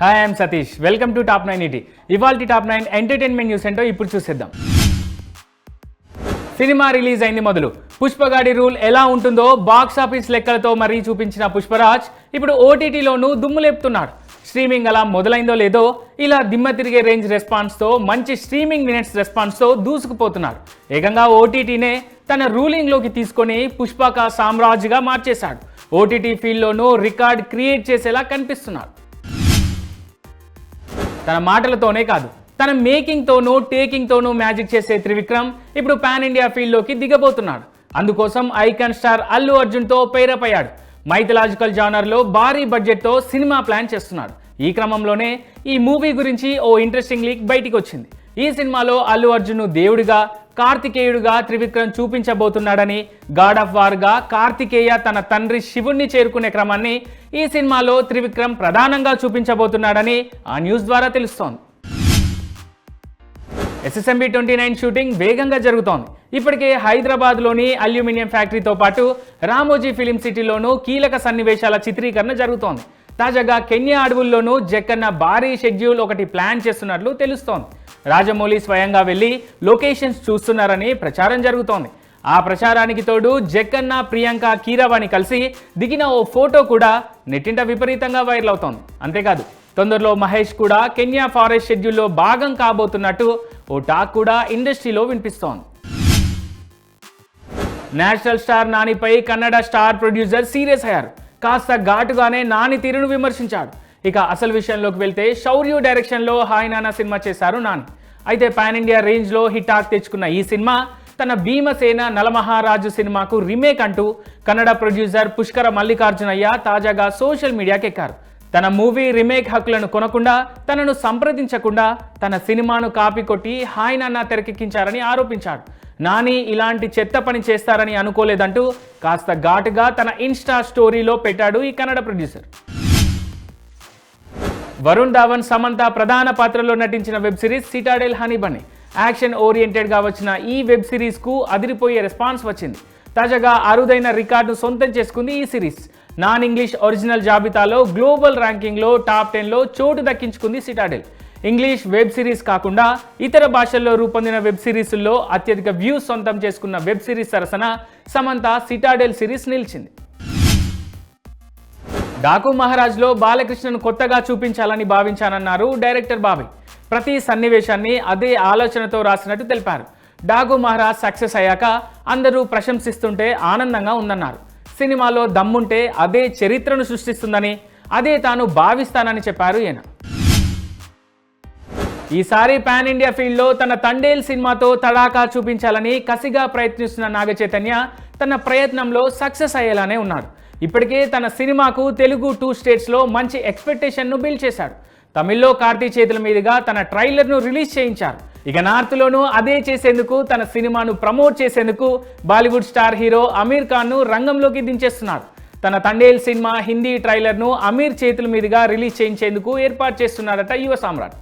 Hi I'm Satish welcome to top nine ET ఇవాల్టి top nine entertainment news ఏంటో ఇప్పుడు చూసేద్దాం. సినిమా రిలీజ్ అయింది మొదలు. పుష్పగాడి రూల్ ఎలా ఉంటుందో బాక్స్ ఆఫీస్ లెక్కలతో మరీ చూపించిన పుష్పరాజ్ ఇప్పుడు ఓటీటీలోనూ దుమ్ము లేపుతున్నాడు. స్ట్రీమింగ్ అలా మొదలైందో లేదో ఇలా దిమ్మ తిరిగే రేంజ్ రెస్పాన్స్తో మంచి స్ట్రీమింగ్ మినిట్స్ రెస్పాన్స్తో దూసుకుపోతున్నాడు. ఏకంగా ఓటీటీనే తన రూలింగ్లోకి తీసుకొని పుష్పక సామ్రాజ్గా మార్చేశాడు. ఓటీటీ ఫీల్డ్లోనూ రికార్డ్ క్రియేట్ చేసేలా కనిపిస్తున్నాడు. తన మాటలతోనే కాదు తన మేకింగ్తోనూ టేకింగ్తోనూ మ్యాజిక్ చేసే త్రివిక్రమ్ ఇప్పుడు పాన్ ఇండియా ఫీల్డ్లోకి దిగబోతున్నాడు. అందుకోసం ఐకాన్ స్టార్ అల్లు అర్జున్తో పేరప్ అయ్యాడు మైథలాజికల్ జానర్లో భారీ బడ్జెట్తో సినిమా ప్లాన్ చేస్తున్నాడు. ఈ క్రమంలోనే ఈ మూవీ గురించి ఓ ఇంట్రెస్టింగ్ లీక్ బయటికి వచ్చింది ఈ సినిమాలో అల్లు అర్జున్ దేవుడిగా కార్తికేయుడుగా త్రివిక్రమ్ చూపించబోతున్నాడని గాడ్ ఆఫ్ వార్గా కార్తికేయ తన తండ్రి శివుణ్ణి చేరుకునే క్రమాన్ని ఈ సినిమాలో త్రివిక్రమ్ ప్రధానంగా చూపించబోతున్నాడని ఆ న్యూస్ ద్వారా తెలుస్తోంది. ఎస్ఎస్ఎంబి ట్వంటీ నైన్ షూటింగ్ వేగంగా జరుగుతోంది. ఇప్పటికే హైదరాబాద్లోని అల్యూమినియం ఫ్యాక్టరీతో పాటు రామోజీ ఫిలిం సిటీలోనూ కీలక సన్నివేశాల చిత్రీకరణ జరుగుతోంది. తాజాగా కెన్యా అడవుల్లోనూ జక్కన్న భారీ షెడ్యూల్ ఒకటి ప్లాన్ చేస్తున్నట్లు తెలుస్తోంది. రాజమౌళి స్వయంగా వెళ్ళి లొకేషన్స్ చూస్తున్నారని ప్రచారం జరుగుతోంది. ఆ ప్రచారానికి తోడు జక్కన్న ప్రియాంక కీరవాణి కలిసి దిగిన ఓ ఫోటో కూడా నెట్టింట విపరీతంగా వైరల్ అవుతోంది. అంతేకాదు తొందరలో మహేష్ కూడా కెన్యా ఫారెస్ట్ షెడ్యూల్లో భాగం కాబోతున్నట్టు ఓ టాక్ కూడా ఇండస్ట్రీలో వినిపిస్తోంది. నేషనల్ స్టార్ నానిపై కన్నడ స్టార్ ప్రొడ్యూసర్ సీరియస్ అయ్యారు. కాస్త ఘాటుగానే నాని తీరును విమర్శించాడు. ఇక అసలు విషయంలోకి వెళ్తే శౌర్యు డైరెక్షన్లో హాయ్ నానా సినిమా చేశారు నాని. అయితే పాన్ ఇండియా రేంజ్లో హిట్ టాక్ తెచ్చుకున్న ఈ సినిమా తన భీమసేన నలమహారాజు సినిమాకు రీమేక్ అంటూ కన్నడ ప్రొడ్యూసర్ పుష్కర మల్లికార్జునయ్య తాజాగా సోషల్ మీడియాకి ఎక్కారు. తన మూవీ రీమేక్ హక్కులను కొనకుండా తనను సంప్రదించకుండా తన సినిమాను కాపీ కొట్టి హాయ్ నాన్న తెరకెక్కించారని ఆరోపించాడు. నాని ఇలాంటి చెత్త పని చేస్తారని అనుకోలేదంటూ కాస్త ఘాటుగా తన ఇన్స్టా స్టోరీలో పెట్టాడు ఈ కన్నడ ప్రొడ్యూసర్. వరుణ్ ధావన్ సమంత ప్రధాన పాత్రలో నటించిన web series Citadel Honey Bunny action ఓరియంటెడ్గా వచ్చిన ఈ వెబ్ సిరీస్కు అదిరిపోయే రెస్పాన్స్ వచ్చింది. తాజాగా అరుదైన రికార్డు సొంతం చేసుకుంది ఈ సిరీస్. నాన్ ఇంగ్లీష్ ఒరిజినల్ జాబితాలో గ్లోబల్ ర్యాంకింగ్లో టాప్ టెన్లో చోటు దక్కించుకుంది సిటాడెల్. ఇంగ్లీష్ వెబ్ సిరీస్ కాకుండా ఇతర భాషల్లో రూపొందిన వెబ్ సిరీస్ల్లో అత్యధిక వ్యూస్ సొంతం చేసుకున్న వెబ్ సిరీస్ సరసన సమంత సిటాడెల్ సిరీస్ నిలిచింది. డాకు మహారాజ్లో బాలకృష్ణను కొత్తగా చూపించాలని భావించానన్నారు డైరెక్టర్ బాబీ. ప్రతి సన్నివేశాన్ని అదే ఆలోచనతో రాసినట్టు తెలిపారు. డాకు మహారాజ్ సక్సెస్ అయ్యాక అందరూ ప్రశంసిస్తుంటే ఆనందంగా ఉందన్నారు. సినిమాలో దమ్ముంటే అదే చరిత్రను సృష్టిస్తుందని అదే తాను భావిస్తానని చెప్పారు ఈయన. ఈసారి పాన్ ఇండియా ఫీల్డ్లో తన తండేల్ సినిమాతో తడాకా చూపించాలని కసిగా ప్రయత్నిస్తున్న నాగచైతన్య తన ప్రయత్నంలో సక్సెస్ అయ్యేలానే ఉన్నాడు ఇప్పటికే తన సినిమాకు తెలుగు టూ స్టేట్స్లో మంచి ఎక్స్పెక్టేషన్ను బిల్డ్ చేశాడు. తమిళ్ళో కార్తీ చేతుల మీదుగా తన ట్రైలర్ను రిలీజ్ చేయించారు. ఇక నార్త్లోనూ అదే చేసేందుకు తన సినిమాను ప్రమోట్ చేసేందుకు బాలీవుడ్ స్టార్ హీరో అమీర్ ఖాన్ను రంగంలోకి దించేస్తున్నారు. తన తండేల్ సినిమా హిందీ ట్రైలర్ను అమీర్ చేతుల మీదుగా రిలీజ్ చేయించేందుకు ఏర్పాటు చేస్తున్నాడట యువ సామ్రాట్.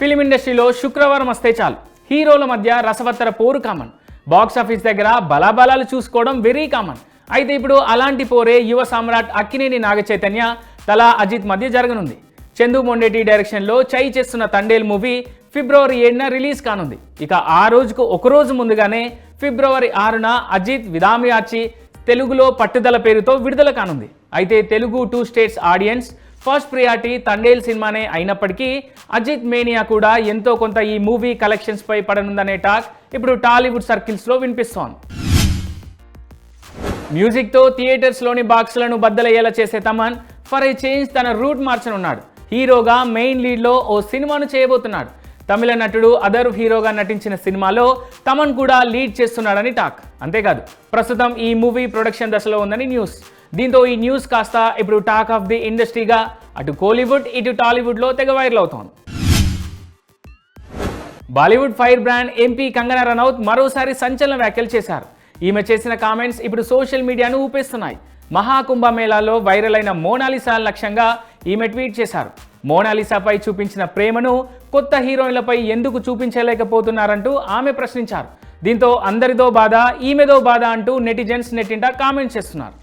ఫిలిం ఇండస్ట్రీలో శుక్రవారం వస్తే చాలు. హీరోల మధ్య రసవత్తర పోరు కామన్. బాక్స్ ఆఫీస్ దగ్గర బలాబలాలు చూసుకోవడం వెరీ కామన్ అయితే ఇప్పుడు అలాంటి పోరే యువ సామ్రాట్ అక్కినేని నాగ చైతన్య తలా అజిత్ మధ్య జరగనుంది. చందు మొండేటి డైరెక్షన్లో చై చేస్తున్న తండేల్ మూవీ ఫిబ్రవరి ఏడున రిలీజ్ కానుంది. ఇక ఆ రోజుకు ఒక రోజు ముందుగానే ఫిబ్రవరి ఆరున అజిత్ విదామియాచి తెలుగులో పట్టుదల పేరుతో విడుదల కానుంది. అయితే Telugu two states audience first priority Thandel సినిమానే అయినప్పటికీ అజిత్ మేనియా కూడా ఎంతో కొంత ఈ మూవీ కలెక్షన్స్ పై పడనుందనే టాక్ ఇప్పుడు టాలీవుడ్ సర్కిల్స్లో వినిపిస్తోంది. మ్యూజిక్తో థియేటర్స్లోని బాక్సులను బద్దలయ్యేలా చేసే తమన్ ఫర్ ఏ చేంజ్ తన రూట్ మార్చనున్నాడు. హీరోగా మెయిన్ లీడ్లో ఓ సినిమాను చేయబోతున్నాడు. తమిళ నటుడు అదర్ హీరోగా నటించిన సినిమాలో తమన్ కూడా లీడ్ చేస్తున్నాడని టాక్. అంతేకాదు ప్రస్తుతం ఈ మూవీ ప్రొడక్షన్ దశలో ఉందని న్యూస్. దీంతో ఈ న్యూస్ కాస్త ఇప్పుడు టాక్ ఆఫ్ ది ఇండస్ట్రీగా అటు కోలీవుడ్ ఇటు టాలీవుడ్లో తెగ వైరల్ అవుతోంది. Bollywood fire brand MP Kangana Ranaut మరోసారి సంచలన వ్యాఖ్యలు చేశారు. ఈమె చేసిన కామెంట్స్ ఇప్పుడు సోషల్ మీడియాను ఊపేస్తున్నాయి. మహాకుంభమేళాలో వైరల్ అయిన మోనాలిసా లక్ష్యంగా ఈమె ట్వీట్ చేశారు. మోనాలిసాపై చూపించిన ప్రేమను కొత్త హీరోయిన్లపై ఎందుకు చూపించలేకపోతున్నారంటూ ఆమె ప్రశ్నించారు. దీంతో అందరిదో బాధ ఈమెదో బాధ అంటూ నెటిజన్స్ నెట్టింట కామెంట్స్ చేస్తున్నారు.